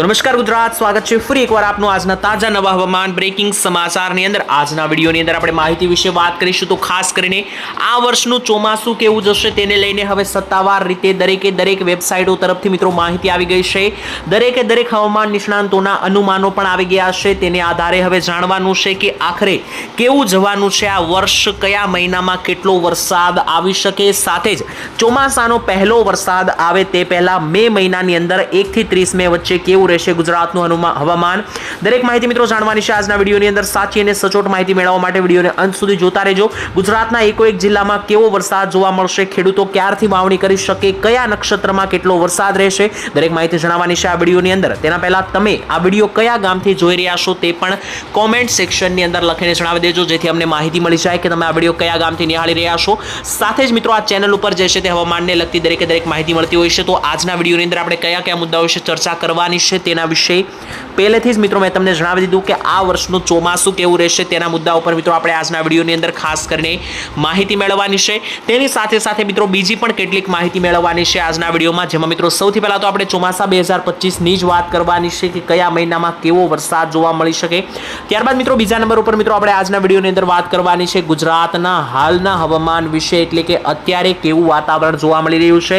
તો નમસ્કાર ગુજરાત, સ્વાગત છે ફરી એકવાર આપનું આજના તાજા નવા હવામાન બ્રેકિંગ સમાચારની અંદર. આજના વિડીયોની અંદર આપણે માહિતી વિશે વાત કરીશું તો ખાસ કરીને આ વર્ષનું ચોમાસું કેવું જશે તેને લઈને હવે સત્તાવાર રીતે દરેકે દરેક વેબસાઇટો તરફથી મિત્રો માહિતી આવી ગઈ છે. દરેકે દરેક હવામાન નિષ્ણાંતોના અનુમાનો પણ આવી ગયા છે. તેને આધારે હવે જાણવાનું છે કે આખરે કેવું જવાનું છે આ વર્ષ, કયા મહિનામાં કેટલો વરસાદ આવી શકે. સાથે જ ચોમાસાનો પહેલો વરસાદ આવે તે પહેલાં મે મહિનાની અંદર એકથી ત્રીસ મે વચ્ચે કેવું રહેશે ગુજરાતનું હવામાન. દરેક માહિતી મિત્રો જાણવાની છે આજના વિડીયોની અંદર. સાચી અને સચોટ માહિતી મેળવવા માટે વિડીયોને અંત સુધી જોતા રહેજો. ગુજરાતના એકો એક જિલ્લામાં કેવો વરસાદ જોવા મળશે? ખેડૂતો ક્યારથી વાવણી કરી શકે? કયા નક્ષત્રમાં કેટલો વરસાદ રહેશે? દરેક માહિતી જણાવવાની છે આ વિડીયોની અંદર. તેના પહેલા તમે આ વીડિયો કયા ગામથી જોઈ રહ્યા છો તે પણ કોમેન્ટ સેક્શનની અંદર લખીને જણાવી દેજો, જેથી અમને માહિતી મળી જાય કે તમે આ વીડિયો કયા ગામથી નિહાળી રહ્યા છો. સાથે જ મિત્રો આ ચેનલ ઉપર જે છે તે હવામાનને લગતી દરેકે દરેક માહિતી મળતી હોય છે. તો આજના વિડીયોની અંદર આપણે કયા કયા મુદ્દાઓ વિશે ચર્ચા કરવાની છે તેના વિશે. પહેલેથી જ મિત્રો મેં તમને જણાવી દીધું કે આ વર્ષનું ચોમાસું કેવું રહેશે તેના મુદ્દા ઉપર મિત્રો આપણે આજના વિડીયોની અંદર ખાસ કરીને માહિતી મેળવવાની છે. તેની સાથે સાથે મિત્રો બીજી પણ કેટલીક માહિતી મેળવવાની છે આજના વિડીયોમાં, જેમાં મિત્રો સૌથી પહેલાં તો આપણે ચોમાસા બે હજાર જ વાત કરવાની છે કે કયા મહિનામાં કેવો વરસાદ જોવા મળી શકે. ત્યારબાદ મિત્રો બીજા નંબર ઉપર મિત્રો આપણે આજના વિડીયોની અંદર વાત કરવાની છે ગુજરાતના હાલના હવામાન વિશે, એટલે કે અત્યારે કેવું વાતાવરણ જોવા મળી રહ્યું છે.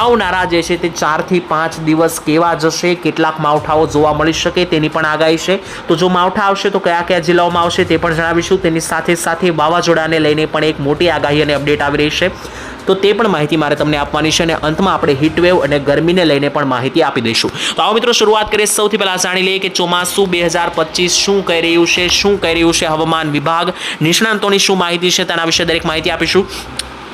આવનારા જે છે તે ચારથી પાંચ દિવસ કેવા જશે કેટલાક માવઠાઓ જોવા મળી શકે તેની પણ આગાહી છે. તો જો માવઠા આવશે તો કયા કયા જિલ્લાઓમાં આવશે તે પણ જણાવીશું. તેની સાથે સાથે વાવાઝોડાને લઈને પણ એક મોટી આગાહી અને અપડેટ આવી રહી છે. તો તે પણ માહિતી મારે તમને આપવાની છે અને અંતમાં આપણે હીટવેવ અને ગરમીને લઈને પણ માહિતી આપી દઈશું. તો આવો મિત્રો, શરૂઆત કરીએ. સૌથી પહેલાં જાણી લઈએ કે ચોમાસું બે હજાર પચીસ શું કહી રહ્યું છે, શું કહી રહ્યું છે હવામાન વિભાગ? નિષ્ણાંતોની શું માહિતી છે તેના વિશે દરેક માહિતી આપીશું.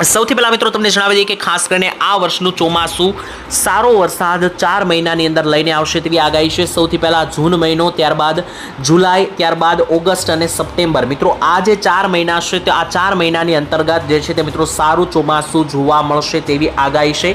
સૌથી પહેલાં મિત્રો તમને જણાવી દઈએ કે ખાસ કરીને આ વર્ષનું ચોમાસું સારો વરસાદ ચાર મહિનાની અંદર લઈને આવશે તેવી આગાહી છે. સૌથી પહેલાં જૂન મહિનો, ત્યારબાદ જુલાઈ, ત્યારબાદ ઓગસ્ટ અને સપ્ટેમ્બર. મિત્રો, આ જે ચાર મહિના છે તે આ ચાર મહિનાની અંતર્ગત જે છે તે મિત્રો સારું ચોમાસું જોવા મળશે તેવી આગાહી છે.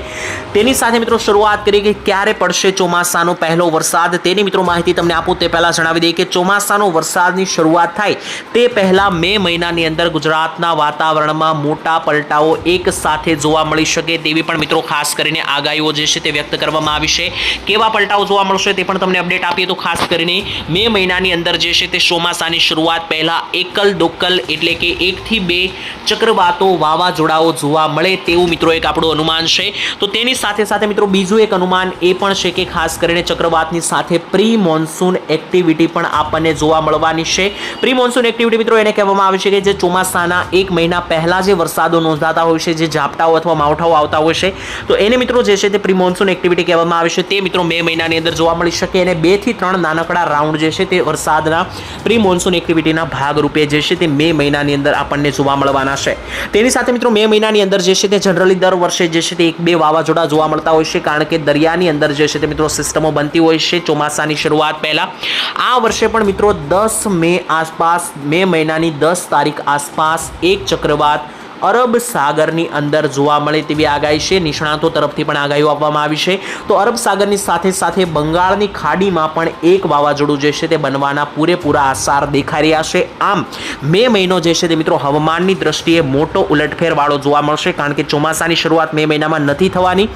તેની સાથે મિત્રો શરૂઆત કરીએ કે ક્યારે પડશે ચોમાસાનો પહેલો વરસાદ? તેની મિત્રો માહિતી તમને આપું. તે પહેલાં જણાવી દઈએ કે ચોમાસાનો વરસાદની શરૂઆત થાય તે પહેલાં મે મહિનાની અંદર ગુજરાતના વાતાવરણમાં મોટા પલટાઓ એક સાથે જોવા મળી શકે તેવી પણ મિત્રો ખાસ કરીને આગાહીઓ જે છે તે વ્યક્ત કરવામાં આવી છે. કેવા પલટાઓ જોવા મળશે તે પણ તમને અપડેટ આપીએ તો ખાસ કરીને મે મહિનાની અંદર જે છે તે ચોમાસાની શરૂઆત પહેલાં એકલ દોકલ એટલે કે એકથી બે ચક્રવાતો વાવાઝોડાઓ જોવા મળે તેવું મિત્રો એક આપણું અનુમાન છે. તો તેની સાથે સાથે મિત્રો બીજું એક અનુમાન એ પણ છે કે ખાસ કરીને ચક્રવાતની સાથે પ્રી મોન્સૂન એક્ટિવિટી પણ આપણને જોવા મળવાની છે. પ્રી મોન્સૂન એક્ટિવિટી મિત્રો એને કહેવામાં આવે છે કે જે ચોમાસાના એક મહિના પહેલાં જે વરસાદો નોંધાતા હોય છે, જે ઝાપટાઓ અથવા માવઠાઓ આવતા હોય છે. તો એને મિત્રો જે છે તે પ્રી મોન્સૂન એક્ટિવિટી કહેવામાં આવે છે. તે મિત્રો મે મહિનાની અંદર જોવા મળી શકે અને બેથી ત્રણ નાનકડા રાઉન્ડ જે છે તે વરસાદના પ્રી મોન્સૂન એક્ટિવિટીના ભાગરૂપે જે છે તે મે મહિનાની અંદર આપણને જોવા મળવાના છે. તેની સાથે મિત્રો મે મહિનાની અંદર જે છે તે જનરલી દર વર્ષે જે છે તે એક બે વાવાઝોડા જોવા મળતા હોય છે, કારણ કે દરિયાની અંદર જે છે તે મિત્રો સિસ્ટમો બનતી હોય છે. ચોમાસાની શરૂઆત પહેલાં. આ વર્ષે પણ મિત્રો દસ મે આસપાસ, મે મહિનાની દસ તારીખ આસપાસ એક ચક્રવાત અરબ સાગરની અંદર જોવા મળે તેવી આગાહી છે. નિષ્ણાતો તરફથી પણ આગાહીઓ આપવામાં આવી છે. તો અરબ સાગરની સાથે સાથે બંગાળની ખાડીમાં પણ એક વાવાઝોડું જે છે તે બનવાના પૂરેપૂરા આસાર દેખાઈ રહ્યા છે. આમ, મે મહિનો જે છે તે મિત્રો હવામાનની દ્રષ્ટિએ મોટો ઉલટફેરવાળો જોવા મળશે કારણ કે ચોમાસાની શરૂઆત મે મહિનામાં નથી થવાની.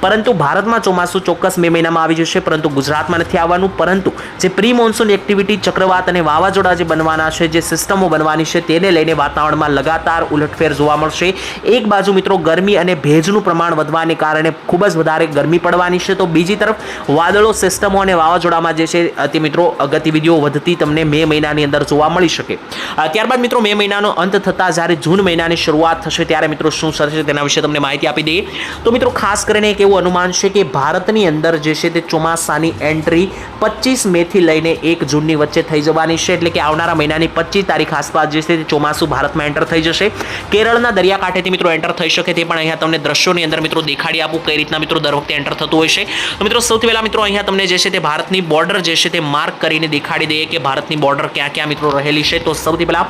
પરંતુ ભારતમાં ચોમાસું ચોક્કસ મે મહિનામાં આવી જશે. પરંતુ ગુજરાતમાં નથી આવવાનું. પરંતુ જે પ્રી મોન્સૂન એક્ટિવિટી, ચક્રવાત અને વાવાઝોડા જે બનવાના છે, જે સિસ્ટમો બનવાની છે, તેને લઈને વાતાવરણમાં લગાતાર ઉલટફેર જોવા મળશે. એક બાજુ મિત્રો ગરમી અને ભેજનું પ્રમાણ વધવાને કારણે ખૂબ જ વધારે ગરમી પડવાની છે. તો બીજી તરફ વાદળો, સિસ્ટમો અને વાવાઝોડામાં જે છે તે મિત્રો, ગતિવિધિઓ વધતી તમને મે મહિનાની અંદર જોવા મળી શકે. ત્યારબાદ મિત્રો મે મહિનાનો અંત થતાં જ્યારે જૂન મહિનાની શરૂઆત થશે ત્યારે મિત્રો શું થશે તેના વિશે તમને માહિતી આપી દઈએ. તો મિત્રો ખાસ કરીને એક એવું અનુમાન છે કે ભારતની અંદર જે છે તે ચોમાસાની એન્ટ્રી પચીસ મેથી લઈને એક જૂનની વચ્ચે થઈ જવાની છે. એટલે કે આવનારા મહિનાની પચીસ તારીખ આસપાસ જે છે તે ચોમાસું ભારતમાં એન્ટર થઈ જશે. કેરળના દરિયાકાંઠેથી મિત્રો એન્ટર થઈ શકે તે પણ અહીંયા તમને દ્રશ્યોની અંદર મિત્રો દેખાડી આપું કઈ રીતના મિત્રો દર વખતે એન્ટર થતું હોય છે. તો મિત્રો સૌથી પહેલાં મિત્રો અહીંયા તમને જે છે તે ભારતની બોર્ડર જે છે તે માર્ક કરીને દેખાડી દઈએ કે ભારતની બોર્ડર ક્યાં ક્યાં મિત્રો રહેલી છે. તો સૌથી પહેલા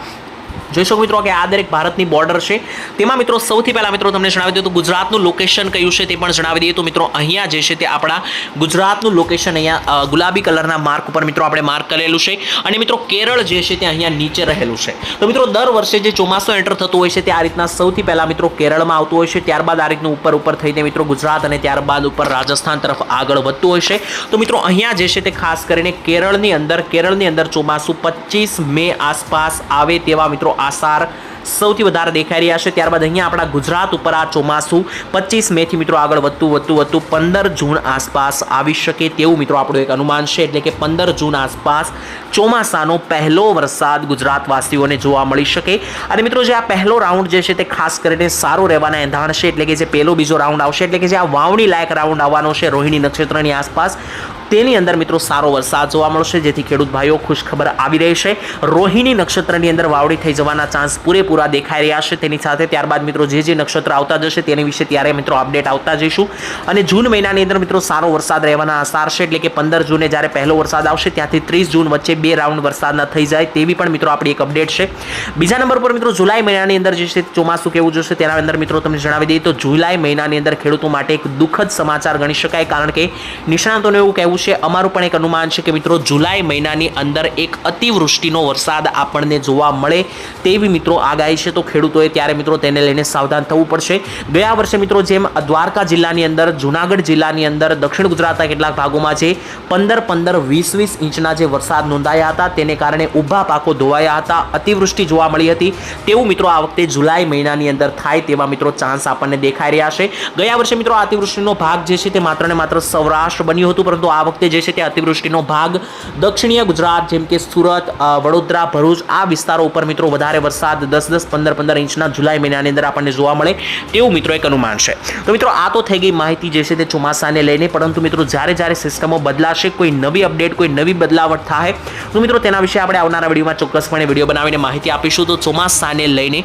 જોઈ મિત્રો કે આ દરેક ભારતની બોર્ડર છે. તેમાં મિત્રો સૌથી પહેલાં મિત્રો તમને જણાવી દઉં તો ગુજરાતનું લોકેશન કયું છે તે પણ જણાવી દઈએ. તો મિત્રો અહીંયા જે છે તે આપણા ગુજરાતનું લોકેશન અહીંયા ગુલાબી કલરના માર્ક ઉપર મિત્રો આપણે માર્ક કરેલું છે. અને મિત્રો કેરળ જે છે તે અહીંયા નીચે રહેલું છે. તો મિત્રો દર વર્ષે જે ચોમાસું એન્ટર થતું હોય છે તે આ રીતના સૌથી પહેલાં મિત્રો કેરળમાં આવતું હોય છે. ત્યારબાદ આ રીતનું ઉપર ઉપર થઈને મિત્રો ગુજરાત અને ત્યારબાદ ઉપર રાજસ્થાન તરફ આગળ વધતું હોય છે. તો મિત્રો અહીંયા જે છે તે ખાસ કરીને કેરળની અંદર કેરળની અંદર ચોમાસું પચીસ મે આસપાસ આવે તેવા મિત્રો આસાર સૌથી વધારે દેખાઈ રહ્યા છે. ત્યારબાદ અહીંયા આપણા ગુજરાત ઉપર આ ચોમાસું પચીસ મેથી મિત્રો આગળ વધતું વધતું વધતું પંદર જૂન આસપાસ આવી શકે તેવું મિત્રો આપણું એક અનુમાન છે. એટલે કે પંદર જૂન આસપાસ ચોમાસાનો પહેલો વરસાદ ગુજરાતવાસીઓને જોવા મળી શકે. અને મિત્રો જે આ પહેલો રાઉન્ડ જે છે તે ખાસ કરીને સારો રહેવાના એંધાણ છે. એટલે કે જે પહેલો બીજો રાઉન્ડ આવશે. એટલે કે જે આ વાવણી લાયક રાઉન્ડ આવવાનો છે રોહિણી નક્ષત્રની આસપાસ. તેની અંદર મિત્રો સારો વરસાદ જોવા મળશે. જેથી ખેડૂત ભાઈઓ ખુશખબર આવી રહી છે. રોહિણી નક્ષત્રની અંદર વાવડી થઈ જવાના ચાન્સ પૂરેપૂરા દેખાઈ રહ્યા છે. તેની સાથે ત્યારબાદ મિત્રો જે જે નક્ષત્ર આવતા જશે તેની વિશે ત્યારે મિત્રો અપડેટ આવતા જઈશું. અને જૂન મહિનાની અંદર મિત્રો સારો વરસાદ રહેવાના આસાર છે. એટલે કે પંદર જૂને જ્યારે પહેલો વરસાદ આવશે, ત્યાંથી ત્રીસ જૂન વચ્ચે બે રાઉન્ડ વરસાદના થઈ જાય તેવી પણ મિત્રો આપણી એક અપડેટ છે. બીજા નંબર પર મિત્રો જુલાઈ મહિનાની અંદર જે છે ચોમાસું કેવું જોશે તેના અંદર મિત્રો તમને જણાવી દઈએ તો જુલાઈ મહિનાની અંદર ખેડૂતો માટે એક દુઃખદ સમાચાર ગણી શકાય. કારણ કે નિષ્ણાતોને એવું કહેવું છે. અમારું પણ એક અનુમાન છે કે મિત્રો જુલાઈ મહિનાની અંદર એક અતિવૃષ્ટિનો વરસાદ આપણને જોવા મળે તેવી મિત્રો આગાહી છે. તો ખેડૂતોએ ત્યારે મિત્રો તેને લઈને સાવધાન થવું પડશે. ગયા વર્ષે મિત્રો જેમ દ્વારકા જિલ્લાની અંદર, જુનાગઢ જિલ્લાની અંદર, દક્ષિણ ગુજરાતના કેટલાક ભાગોમાં છે પંદર પંદર વીસ વીસ ઇંચના જે વરસાદ નોંધાયા હતા તેને કારણે ઊભા પાકો ધોવાયા હતા. અતિવૃષ્ટિ જોવા મળી હતી. તેવું મિત્રો આ વખતે જુલાઈ મહિનાની અંદર થાય તેવા મિત્રો ચાન્સ આપણને દેખાઈ રહ્યા છે. ગયા વર્ષે મિત્રો અતિવૃષ્ટિનો ભાગ જે છે તે માત્ર ને માત્ર સૌરાષ્ટ્ર બન્યું હતું, પરંતુ આ વખતે જે છે તે અતિવૃષ્ટિનો ભાગ દક્ષિણીય ગુજરાત, જેમ કે સુરત વડોદરા, ભરૂચ, આ વિસ્તારો ઉપર મિત્રો વધારે વરસાદ દસ દસ પંદર પંદર ઇંચના જુલાઈ મહિનાની અંદર આપણને જોવા મળે તેવું મિત્રો એક અનુમાન છે. તો મિત્રો આ તો થઈ ગઈ માહિતી જે છે તે ચોમાસાને લઈને, પરંતુ મિત્રો જ્યારે જ્યારે સિસ્ટમો બદલાશે, કોઈ નવી અપડેટ, કોઈ નવી બદલાવટ થાય તો મિત્રો તેના વિશે આપણે આવનારા વિડીયોમાં ચોક્કસપણે વીડિયો બનાવીને માહિતી આપીશું. તો ચોમાસાને લઈને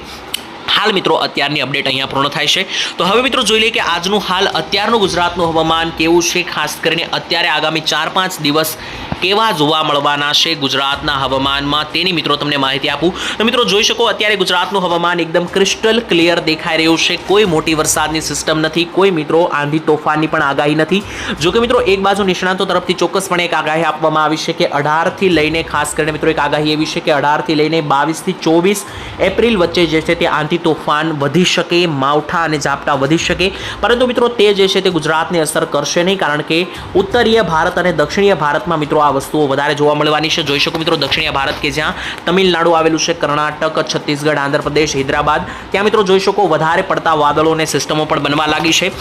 હાલ મિત્રો અત્યારની અપડેટ અહીંયા પૂર્ણ થાય છે. તો હવે મિત્રો જોઈ લઈએ કે આજનું હાલ અત્યારનું ગુજરાતનું હવામાન કેવું છે, ખાસ કરીને અત્યારે આગામી ચાર પાંચ દિવસ કેવા જોવા મળવાના છે ગુજરાતના હવામાનમાં તેની મિત્રો તમને માહિતી આપું. તો મિત્રો જોઈ શકો અત્યારે ગુજરાતનું હવામાન એકદમ ક્રિસ્ટલ ક્લિયર દેખાઈ રહ્યું છે. કોઈ મોટી વરસાદની સિસ્ટમ નથી, કોઈ મિત્રો આંધી તોફાનની પણ આગાહી નથી. જોકે મિત્રો એક બાજુ નિષ્ણાંતો તરફથી ચોક્કસપણે એક આગાહી આપવામાં આવી છે કે અઢારથી લઈને ખાસ કરીને મિત્રો એક આગાહી એવી છે કે અઢારથી લઈને બાવીસથી ચોવીસ એપ્રિલ વચ્ચે જે છે તે આંધી તોફાન વધી શકે, માવઠા અને ઝાપટા વધી શકે. પરંતુ મિત્રો તે જે છે તે ગુજરાતને અસર કરશે નહીં, કારણ કે ઉત્તરીય ભારત અને દક્ષિણીય ભારતમાં મિત્રો આ વસ્તુઓ વધારે જોવા મળવાની છે. જોઈ શકો મિત્રો દક્ષિણીય ભારત કે જ્યાં તમિલનાડુ આવેલું છે, કર્ણાટક, છત્તીસગઢ, આંધ્રપ્રદેશ, હૈદરાબાદ. ત્યાં મિત્રો જોઈ શકો વધારે પડતા વાદળો અને સિસ્ટમો પણ બનવા લાગી છે.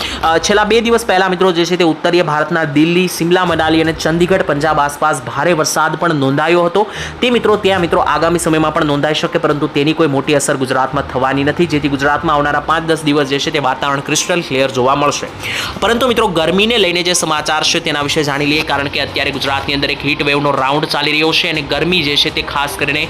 છેલ્લા બે દિવસ પહેલાં મિત્રો જે છે તે ઉત્તરીય ભારતના દિલ્હી, સિમલા, મનાલી અને ચંદીગઢ, પંજાબ આસપાસ ભારે વરસાદ પણ નોંધાયો હતો. તે મિત્રો ત્યાં મિત્રો આગામી સમયમાં પણ નોંધાઈ શકે, પરંતુ તેની કોઈ મોટી અસર ગુજરાતમાં થવાની નથી, જેથી ગુજરાતમાં આવનારા પાંચ દસ દિવસ જે છે તે વાતાવરણ ક્રિસ્ટલ ક્લિયર જોવા મળશે. પરંતુ મિત્રો, ગરમીને લઈને જે સમાચાર છે તેના વિશે જાણી લઈએ, કારણ કે અત્યારે ગુજરાતની અંદર એક હીટ વેવનો રાઉન્ડ ચાલી રહ્યો છે અને ગરમી જે છે તે ખાસ કરીને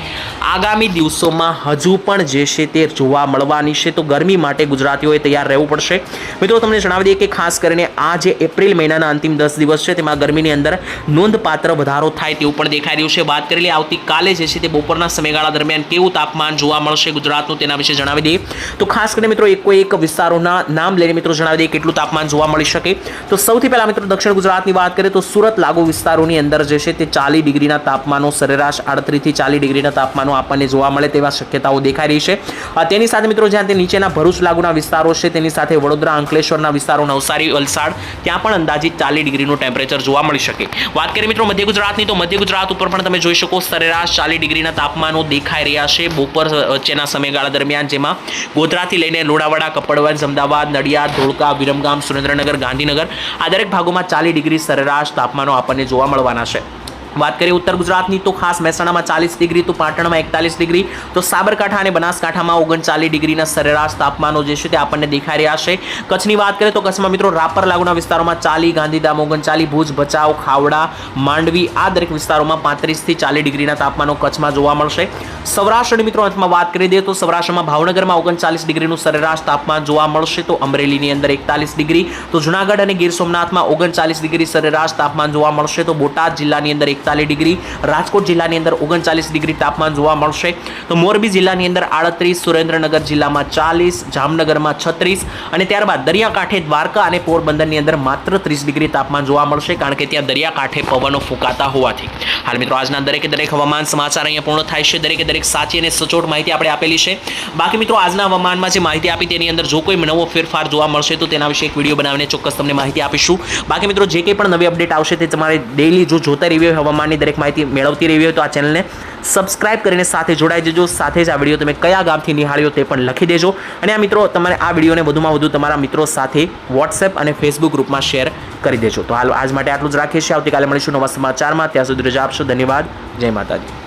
આગામી દિવસોમાં હજુ પણ જે છે તે જોવા મળવાની છે. તો ગરમી માટે ગુજરાતીઓએ તૈયાર રહેવું પડશે. મિત્રો, તમને જણાવી દઈએ કે ખાસ કરીને આ જે એપ્રિલ મહિનાના અંતિમ દસ દિવસ છે, તેમાં ગરમીની અંદર નોંધપાત્ર વધારો થાય તેવું પણ દેખાઈ રહ્યું છે. વાત કરી લઈએ આવતીકાલે જે છે તે બપોરના સમયગાળા દરમિયાન કેવું તાપમાન જોવા મળશે ગુજરાતનું તેના વિશે જણાવી દઈએ. તો ખાસ કરીને મિત્રો, એકો એક વિસ્તારોના નામ લઈને મિત્રો જણાવી દઈએ કેટલું તાપમાન જોવા મળી શકે. તો સૌથી પહેલાં મિત્રો દક્ષિણ ગુજરાતની વાત કરીએ તો સુરત લાગુ વિસ્તારોની અંદર જે છે તે ચાલીસ ડિગ્રીના તાપમાનો, સરેરાશ આડત્રીસથી ચાલીસ ડિગ્રીના તાપમાનો આપણને જોવા મળે તેવા શક્યતાઓ દેખાઈ રહી છે. તેની સાથે મિત્રો જ્યાં તે નીચેના ભરૂચ લાગુના વિસ્તારો છે, તેની સાથે વડોદરા, અંકલેશ્વરના વિસ્તારો, નવસારી, વલસાડ, ત્યાં પણ અંદાજિત ચાલીસ ડિગ્રીનું ટેમ્પરેચર જોવા મળી શકે. વાત કરીએ મિત્રો મધ્ય ગુજરાતની, તો મધ્ય ગુજરાત ઉપર પણ તમે જોઈ શકો સરેરાશ ચાલીસ ડિગ્રીના તાપમાનો દેખાઈ રહ્યા છે. બપોર વચ્ચેના સમયગાળા દરમિયાન, જેમાં ગોધરાથી લઈને લોણાવાડા કપડવંજ, અમદાવાદ, નડિયાદ, ધોળકા, વિરમગામ, સુરેન્દ્રનગર, ગાંધીનગર આ દરેક ભાગોમાં ચાલીસ ડિગ્રી સરેરાશ તાપમાનો આપણને જોવા મળવાના છે. વાત કરીએ ઉત્તર ગુજરાતની, તો ખાસ મહેસાણામાં ચાલીસ ડિગ્રી, તો પાટણમાં એકતાલીસ ડિગ્રી, તો સાબરકાંઠા અને બનાસકાંઠામાં ઓગણચાલીસ ડિગ્રીના સરેરાશ તાપમાનો જે છે તે આપણને દેખાઈ રહ્યા છે. કચ્છની વાત કરીએ તો કચ્છમાં મિત્રો રાપર લાગુના વિસ્તારોમાં ચાલી, ગાંધીધામ ઓગણચાલીસ, ભુજ, ભચાઉ, ખાવડા, માંડવી આ દરેક વિસ્તારોમાં પાંત્રીસથી ચાલીસ ડિગ્રીના તાપમાનો કચ્છમાં જોવા મળશે. સૌરાષ્ટ્રની મિત્રો અંતમાં વાત કરી દઈએ તો સૌરાષ્ટ્રમાં ભાવનગરમાં ઓગણચાલીસ ડિગ્રીનું સરેરાશ તાપમાન જોવા મળશે, તો અમરેલીની અંદર એકતાલીસ ડિગ્રી, તો જુનાગઢ અને ગીર સોમનાથમાં ઓગણચાલીસ ડિગ્રી સરેરાશ તાપમાન જોવા મળશે, તો બોટાદ જિલ્લાની અંદર એકતાલીસ ડિગ્રી. રાજકોટ જિલ્લાની અંદર ઓગણચાલીસ ડિગ્રી તાપમાન જોવા મળશે. તો મોરબી જિલ્લાની અંદર આડત્રીસ, સુરેન્દ્રનગર જિલ્લામાં ચાલીસ, જામનગરમાં છત્રીસ અને ત્યારબાદ દરિયાકાંઠે દ્વારકા અને પોરબંદરની અંદર માત્ર ત્રીસ ડિગ્રી તાપમાન જોવા મળશે કારણ કે ત્યાં દરિયાકાંઠે પવનો ફૂંકાતા હોવાથી. હાલ મિત્રો આજના દરેકે દરેક હવામાન સમાચાર અહીંયા પૂર્ણ થાય છે. દરેકે દરેક સાચી અને સચોટ માહિતી આપણે આપેલી છે. બાકી મિત્રો આજના હવામાનમાં જે માહિતી આપી તેની અંદર જો કોઈ નવો ફેરફાર જોવા મળશે તો તેના વિશે એક વીડિયો બનાવીને ચોક્કસ તમને માહિતી આપીશું. બાકી મિત્રો જે કંઈ પણ નવી અપડેટ આવશે તે તમારે ડેઈલી જો જોતા રહેવી હોય હવામાનની દરેક માહિતી મેળવતી રહેવી હોય તો આ ચેનલને સબસ્ક્રાઇબ કરીને સાથે જોડાઈ જજો. સાથે જ આ વીડિયો તમે કયા ગામથી નિહાળ્યો તે પણ લખી દેજો. અને આ મિત્રો, તમારે આ વિડીયોને વધુમાં વધુ તમારા મિત્રો સાથે વોટ્સએપ અને ફેસબુક ગ્રુપમાં શેર કરી દેજો. તો હાલ આજ માટે આટલું જ રાખીએ છીએ. આવતીકાલે મળીશું નવા સમાચારમાં. ત્યાં સુધી રજા આપશો. ધન્યવાદ. જય માતાજી.